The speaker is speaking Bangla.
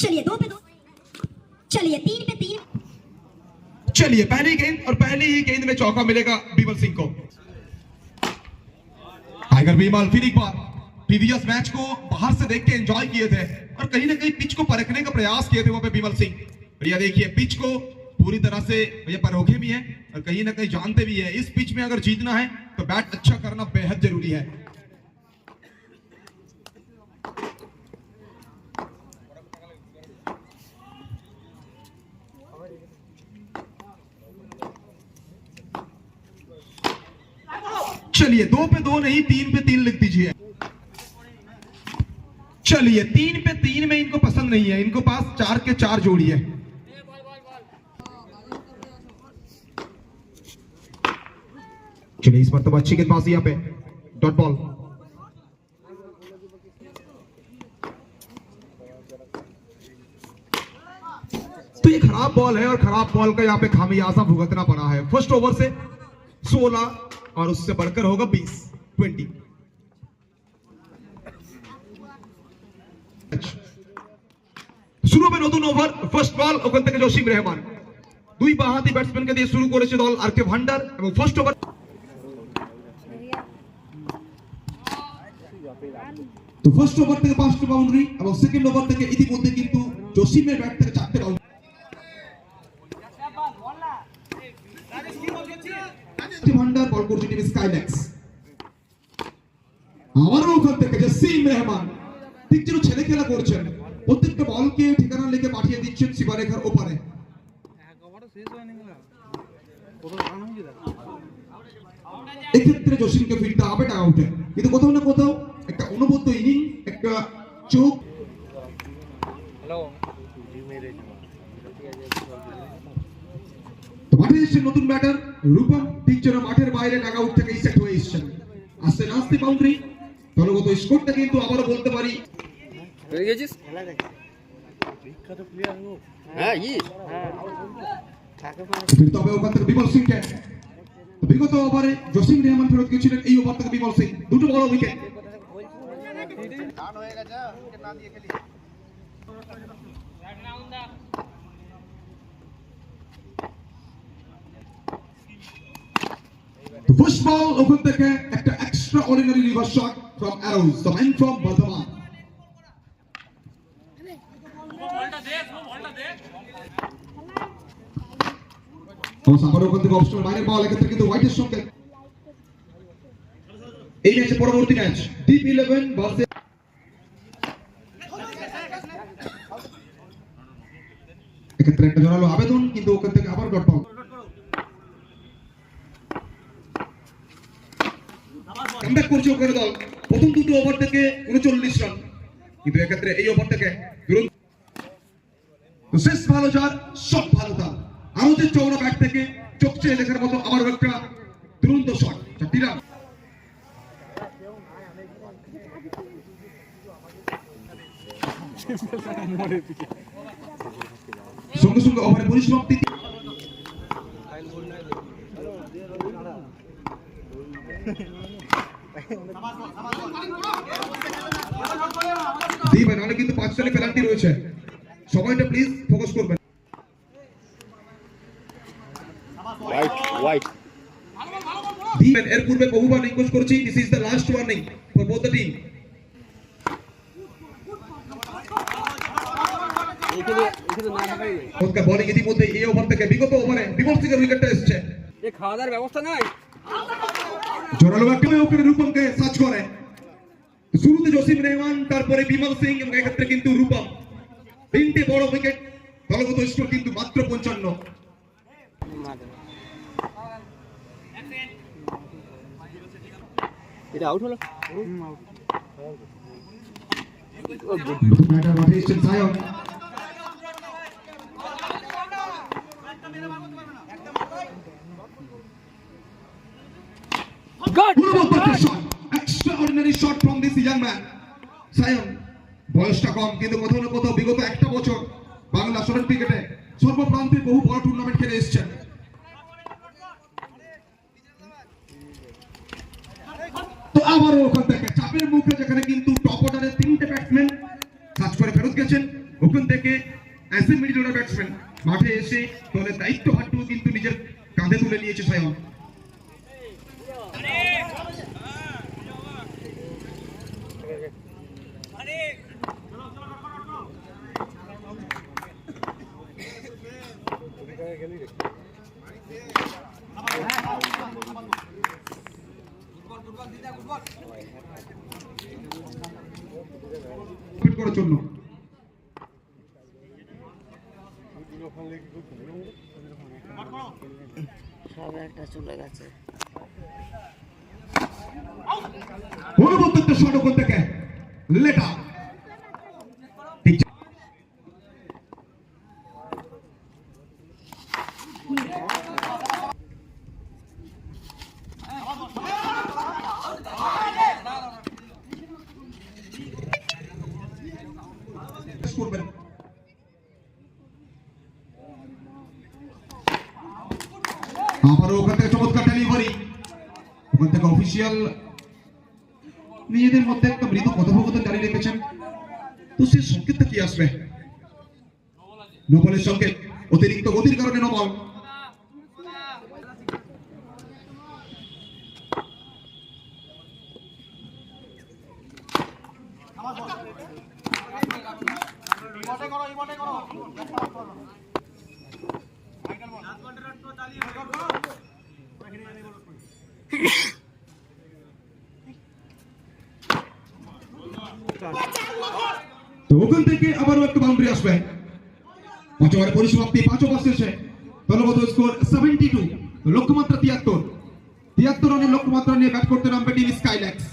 चलिए दो पे दो। चलिए तीन पे तीन। चलिए, पहली गेंद और पहली ही गेंद में चौका मिलेगा बीमल सिंह को। टाइगर बीमल फिर एक बार प्रीवियस मैच को बाहर से देख के एंजॉय किए थे और कहीं ना कहीं पिच को परखने का प्रयास किए थे वहाँ पे बीमल सिंह। भैया देखिए, पिच को पूरी तरह से भैया परोखे भी हैं और कहीं ना कहीं जानते भी है। इस पिच में अगर जीतना है तो बैट अच्छा करना बेहद ज़रूरी है। चलिए, दो पे दो नहीं, तीन पे तीन लिख दीजिए। चलिए, तीन पे तीन में इनको पसंद नहीं है। इनको पास चार के चार जोड़ी है। चलिए, इस बार मरतबा अच्छी पास यहाँ पे। डॉट बॉल तो ये खराब बॉल है और खराब बॉल का यहाँ पे खामियाजा भुगतना पड़ा है। फ़र्स्ट ओवर से 16 और उससे बढ़कर होगा 20 20 শুরু হবে নতুন ওভার ফার্স্ট বল ওখান থেকে জসিম রেহমান দুই বাহাতি ব্যাটসম্যানকে দিয়ে শুরু করেছে দল আর কে ভান্ডার এবং ফার্স্ট ওভার তো ফার্স্ট ওভার থেকে পাঁচটা বাউন্ডারি এবং সেকেন্ড ওভার থেকে ইতিমধ্যে কিন্তু জসিমের ব্যাট থেকে বাউন্ডারি ভান্ডার বল করছে টিম স্কাইল্যাক্স আবারও ওখান থেকে জসিম রেহমান ঠিক যেন ছেলে খেলা করছেন। প্রত্যেকটা বলকে ঠিকানা লিখে পাঠিয়ে দিচ্ছেন সীমারেখার ওপারে। এক্ষেত্রে জসিমকে ফিরতে হবে টাকা উঠে কিন্তু কোথাও না কোথাও একটা অনুবদ্ধ ইনিং একটা চোখ। মাঠে নতুন ব্যাটার রূপম। যেন মাঠের বাইরে টাকা উঠ থেকে সেট হয়ে এসেছেন। আস্তে না আস্তে বাউন্ডারি দলগত স্কোরটা কিন্তু আবারও বলতে পারি। বেরিয়ে গেছিস? হ্যাঁ ই। ফিরতে হবে ওখান থেকে বিমল সিংকে। তো বিগত ওভারে জসিম রেহমান ফেরত এই ওভার থেকে বিমল সিং। দুটো বড় উইকেট ফার্স্ট বল ওখান থেকে একটা reverse shot from arrows the man from Bardhaman. এবং ওখান থেকে অপশন বাইরের বল সঙ্গে। এই ম্যাচে পরবর্তী এক্ষেত্রে একটা জোরালো আবেদন, কিন্তু ওখান থেকে আবার ডট বল কামব্যাক করছে ওখানে দল। প্রথম দুটো ওভার থেকে উনচল্লিশ রান কিন্তু এক্ষেত্রে এই ওভার থেকে শেষ ভালো যার, সব ভালো তার। আরও যে চৌড়া ব্যাট থেকে চোখ দেখার মতো আবারও একটা দুরন্ত শট চারটি সঙ্গে সঙ্গে ওভারে পরিসমাপ্তি। দিবে নাহলে কিন্তু পাঁচ রানে পেনাল্টি রয়েছে। সময়টা প্লিজ ফোকাস করবেন। হোয়াইট হোয়াইট দিবেন এর পূর্বে বহুবার রিকোয়েস্ট করছি this is the last warning for both the team bowling ইতিমধ্যে এই ওভার থেকে বিগত ওভারে সিং এর উইকেটটা এসেছে। এ খাওয়া দাওয়ার ব্যবস্থা নাই? জোরালো রূপমকে সার্চ করে শুরুতে জসিম রেহমান তারপরে বিমল সিং এবং এক্ষেত্রে কিন্তু রূপম। তিনটে বড় উইকেট দলগত স্কোর কিন্তু মাত্র পঞ্চান্ন। এটা আউট হলো? নতুন ব্যাটার মাঠে সায়ন গুড গুণগত একটা shot extraordinary young man Sayan বয়সটা কম, কিন্তু কোথাও না কোথাও বিগত একটা বছর বাংলা শরৎ ক্রিকেটে সর্বপ্রান্তে বহু বড় টুর্নামেন্ট খেলে এসেছেন। আবারও ওখান থেকে, চাপের মুখে যেখানে কিন্তু টপ অর্ডারের তিনটে ব্যাটসম্যান কাজ করে ফেরত গেছে ফেলেছেন ওখান থেকে অ্যাজ মিডল অর্ডার ব্যাটসম্যান মাঠে এসে দলের দায়িত্বভারটুকু কিন্তু নিজের কাঁধে তুলে নিয়েছে স্বয়ং করার জন্য সব একটা চলে গেছে। অনুমোদিত ওখান থেকে করবেন। আবারও ওখান থেকে চমৎকার ডেলিভারি ওখান থেকে অফিসিয়াল নিজেদের মধ্যে একটা মৃদু কথোপকথন জারি রেখেছেন তো সেই সংকেতটা কি আসবে নবলের সংকেত অতিরিক্ত গতির কারণে নবল তো ওখান থেকে আবারও একটা বাউন্ডারি আসবে। পাঁচ ওভারে পরিসমাপ্তি, পাঁচ ওভার শেষে দলগত স্কোর সেভেন্টি টু লক্ষ্যমাত্রা তিয়াত্তর। তিয়াত্তর রানের লক্ষ্যমাত্রা নিয়ে ব্যাট করতে নামবে টিম স্কাইল্যাক্স